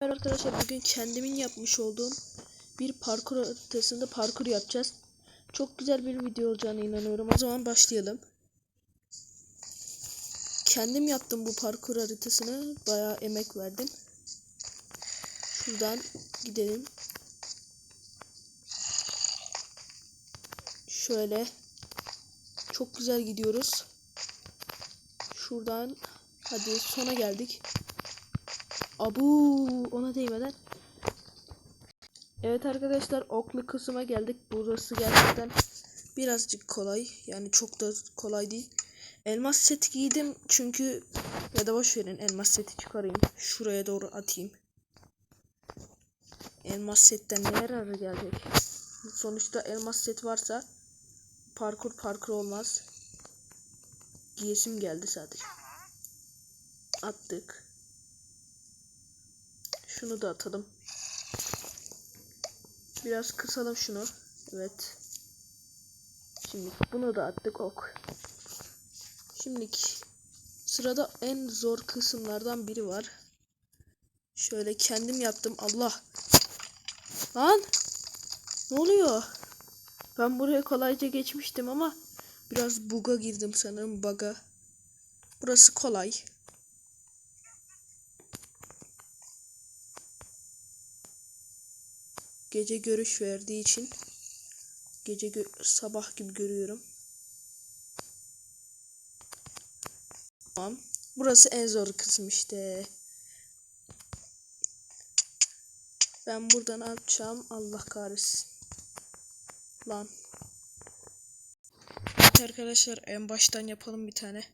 Merhaba arkadaşlar bugün kendimin yapmış olduğum bir parkur haritasında parkur yapacağız. Çok güzel bir video olacağına inanıyorum. O zaman başlayalım. Kendim yaptım bu parkur haritasını. Bayağı emek verdim. Şuradan gidelim. Şöyle. Çok güzel gidiyoruz. Şuradan hadi sona geldik. Abu ona değmeden. Evet arkadaşlar oklu kısma geldik. Burası gerçekten birazcık kolay. Yani çok da kolay değil. Elmas set giydim çünkü ya da boş verin elmas seti çıkarayım. Şuraya doğru atayım. Elmas setten ne yararı gelecek? Sonuçta elmas set varsa parkur parkur olmaz. Giyesim geldi sadece. Attık. Şunu da atalım. Biraz kısalım şunu. Evet. Şimdi bunu da attık ok. Şimdiki sırada en zor kısımlardan biri var. Şöyle kendim yaptım. Allah. Lan. Ne oluyor? Ben buraya kolayca geçmiştim ama biraz buga girdim sanırım. Baga. Burası kolay. Gece görüş verdiği için gece gö sabah gibi görüyorum. Tamam. Burası en zor kısım işte. Ben buradan atacağım. Allah kahretsin. Lan. Arkadaşlar en baştan yapalım bir tane.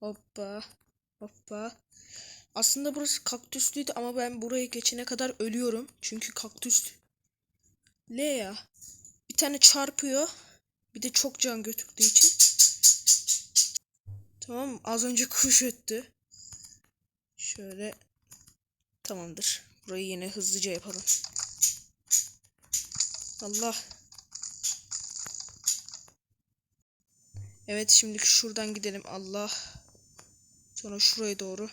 Hoppa. Hoppa. Aslında burası kaktüslüydü ama ben buraya geçene kadar ölüyorum. Çünkü kaktüs L ya. Bir tane çarpıyor. Bir de çok can götürdüğü için. Tamam az önce kuş öttü. Şöyle. Tamamdır. Burayı yine hızlıca yapalım. Allah. Evet şimdi şuradan gidelim. Allah. Sonra şuraya doğru.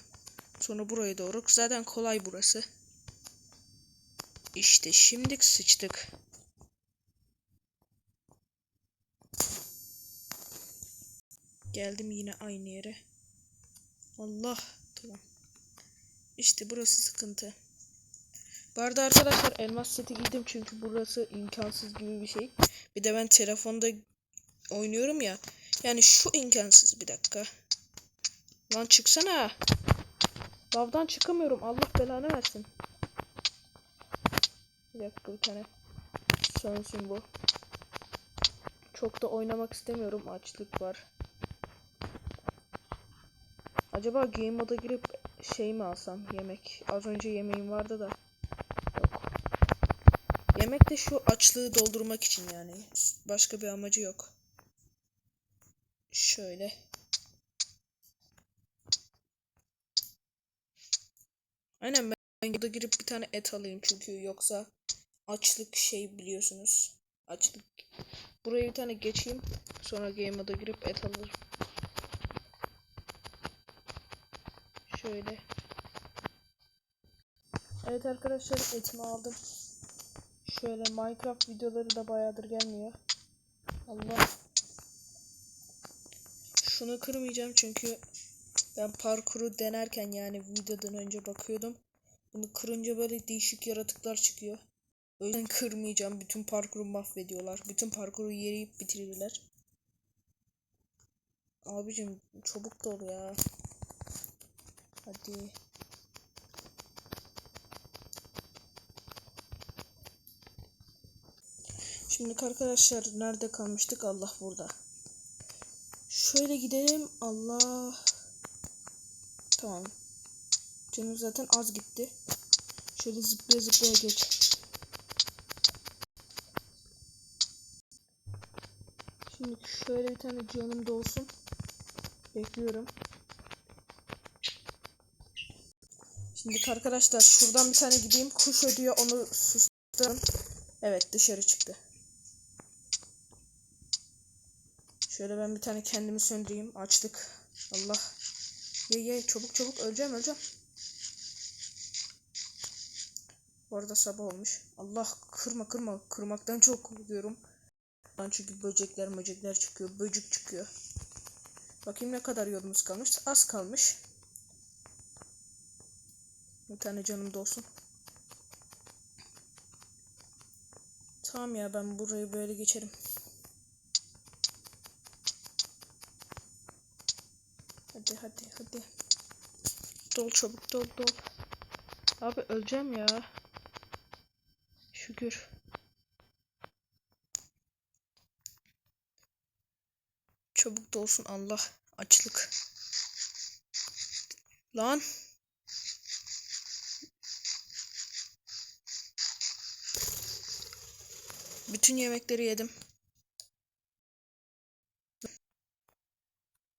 Sonra buraya doğru. Zaten kolay burası. İşte şimdi sıçtık. Geldim yine aynı yere. Allah. Tamam. İşte burası sıkıntı. Bu arada arkadaşlar elmas seti giydim çünkü burası imkansız gibi bir şey. Bir de ben telefonda oynuyorum ya. Yani şu imkansız bir dakika. Lan çıksana. Lavdan çıkamıyorum. Allah belanı versin. Bir dakika bir tane. Sönsün bu. Çok da oynamak istemiyorum. Açlık var. Acaba game moda girip şey mi alsam yemek? Az önce yemeğim vardı da. Yok. Yemek de şu açlığı doldurmak için yani. Başka bir amacı yok. Şöyle. Aynen ben burada girip bir tane et alayım çünkü yoksa açlık şey biliyorsunuz. Açlık. Buraya bir tane geçeyim. Sonra game moda girip et alırım. Şöyle. Evet arkadaşlar etimi aldım. Şöyle Minecraft videoları da bayağıdır gelmiyor. Allah. Şunu kırmayacağım çünkü ben parkuru denerken yani videodan önce bakıyordum. Bunu kırınca böyle değişik yaratıklar çıkıyor. O yüzden kırmayacağım. Bütün parkuru mahvediyorlar. Bütün parkuru yeriyip bitirirler. Abicim çabuk dol ya. Hadi. Şimdi arkadaşlar nerede kalmıştık? Allah burada. Şöyle gidelim. Allah. Tamam. Canım zaten az gitti. Şöyle zıplaya zıplaya geç. Şimdi şöyle bir tane canım dolsun. Bekliyorum. Şimdi arkadaşlar şuradan bir tane gideyim. Kuş ödüyor onu susturun. Evet dışarı çıktı. Şöyle ben bir tane kendimi söndüreyim. Açlık. Allah. Ye ye çabuk çabuk öleceğim öleceğim. Bu arada sabah olmuş. Allah kırma kırma. Kırmaktan çok korkuyorum. Çünkü böcekler böcekler çıkıyor. Böcük çıkıyor. Bakayım ne kadar yolumuz kalmış. Az kalmış. Bir tane canım da olsun. Tamam ya ben burayı böyle geçerim. Hadi hadi hadi. Dol çabuk dol dol. Abi öleceğim ya. Şükür. Çabuk dolsun Allah. Açlık. Lan. Bütün yemekleri yedim.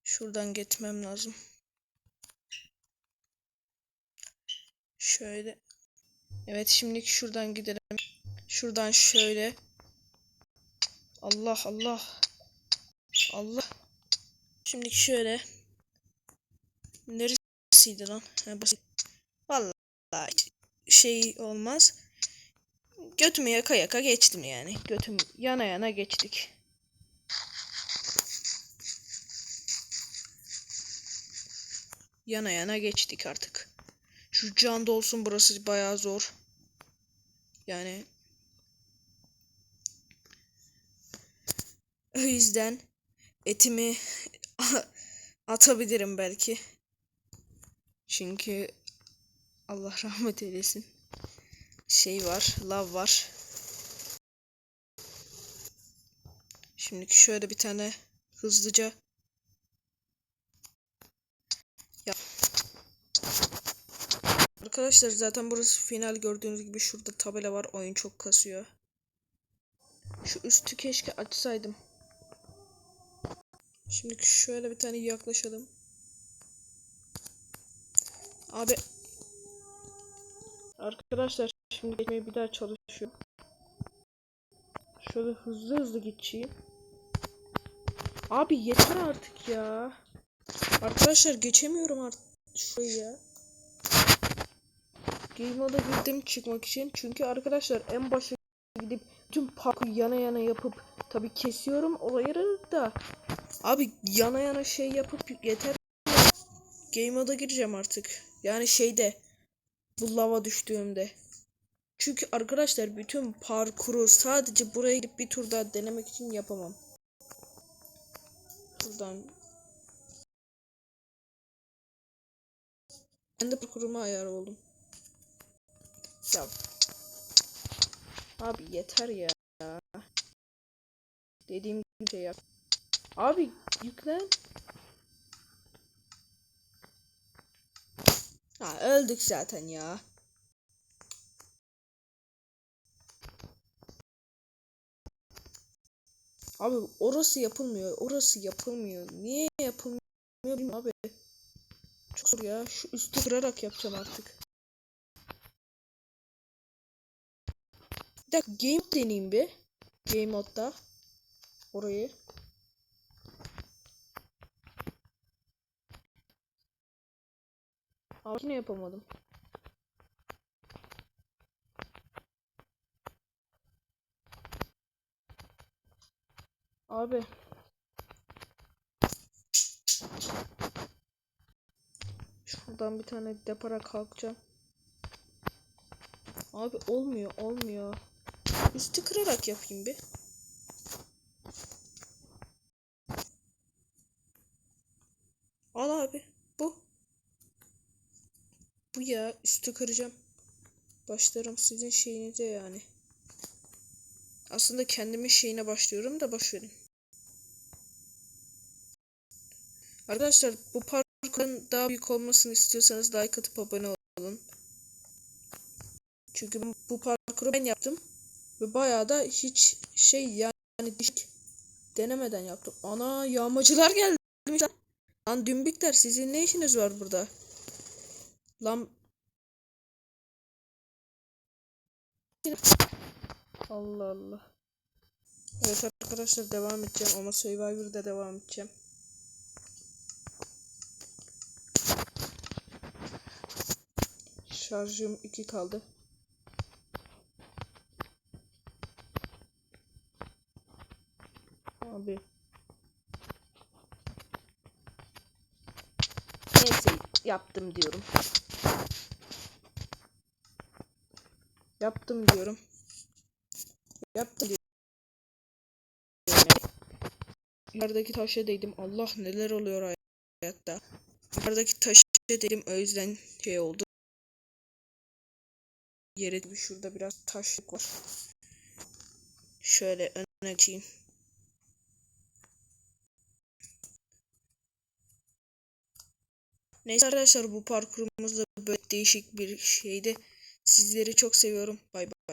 Şuradan gitmem lazım. Şöyle. Evet şimdilik şuradan gidelim. Şuradan şöyle. Allah Allah. Allah. Şimdilik şöyle. Neresiydi lan? Ha, basit. Vallahi şey olmaz. Götümü yaka yaka geçtim yani. Götüm yana yana geçtik. Yana yana geçtik artık. Şu can dolsun burası bayağı zor. Yani o yüzden etimi atabilirim belki. Çünkü Allah rahmet eylesin. Şey var, lav var. Şimdi şöyle bir tane hızlıca Arkadaşlar zaten burası final gördüğünüz gibi şurada tabela var. Oyun çok kasıyor. Şu üstü keşke açsaydım. Şimdi şöyle bir tane yaklaşalım. Abi Arkadaşlar şimdi geçmeye bir daha çalışıyorum. Şöyle hızlı hızlı geçeyim. Abi yeter artık ya. Arkadaşlar geçemiyorum artık şurayı ya. Game moda girdim çıkmak için. Çünkü arkadaşlar en başa gidip tüm parkur yana yana yapıp tabi kesiyorum olayları da. Abi yana yana şey yapıp yeter. Game moda gireceğim artık. Yani şeyde bu lava düştüğümde. Çünkü arkadaşlar bütün parkuru sadece buraya gidip bir tur daha denemek için yapamam. Şuradan ben de parkuruma ayar oldum. Ya. Abi yeter ya. Dediğim gibi şey yap. Abi yüklen. Ha öldük zaten ya. Abi orası yapılmıyor. Orası yapılmıyor. Niye yapılmıyor bilmiyorum abi. Çok zor ya. Şu üstü kırarak yapacağım artık. Bir dakika game deneyeyim bir. Game modda. Orayı. Abi yine yapamadım. Abi. Şuradan bir tane depara kalkacağım. Abi olmuyor olmuyor. Üstü kırarak yapayım bir. Al abi. Bu. Bu ya üstü kıracağım. Başlarım sizin şeyinize yani. Aslında kendimin şeyine başlıyorum da başverin. Arkadaşlar bu parkurun daha büyük olmasını istiyorsanız like atıp abone olun. Çünkü bu parkuru ben yaptım. Ve bayağı da hiç şey yani düşük denemeden yaptım. Ana yağmacılar geldi. Lan dümbükler sizin ne işiniz var burada? Lan Allah Allah. Evet arkadaşlar devam edeceğim ama Survivor'da devam edeceğim. şarjım 2 kaldı. Abi. Neyse yaptım diyorum. Yaptım diyorum. Yaptım diyorum. Yukarıdaki taşa değdim. Allah neler oluyor hayatta. Yukarıdaki taşa değdim. O yüzden şey oldu. Yere şurada biraz taşlık var. Şöyle öne geçeyim. Neyse arkadaşlar bu parkurumuz da böyle değişik bir şeydi. Sizleri çok seviyorum. Bay bay.